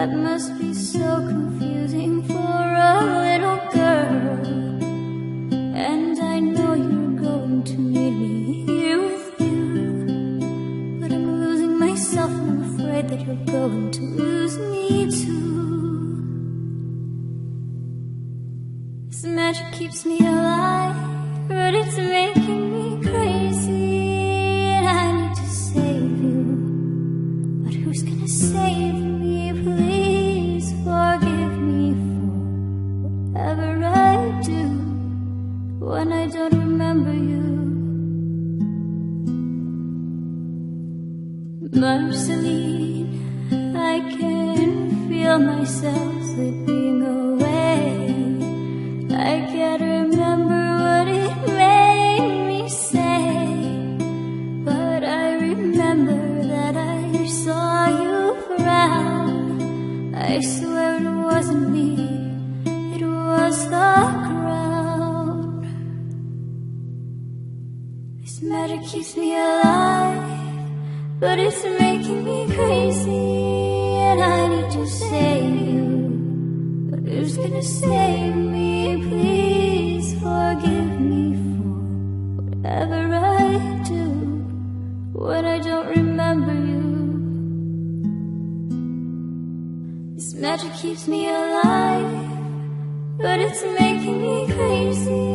That must be so confusing for a little girl. And I know you're going to need me here with you. But I'm losing myself and I'm afraid that you're going to lose me too. This magic keeps me alive But it's making me crazy. And I need to save you. But who's gonna save me? I don't remember you. Marceline, I can feel myself slipping away. I can't remember what it made me say, but I remember that I saw you frown. I swear This magic keeps me alive. But it's making me crazy And I need to save you But who's gonna save me? Please forgive me for Whatever I do When I don't remember you This magic keeps me alive But it's making me crazy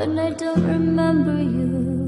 when I don't remember you.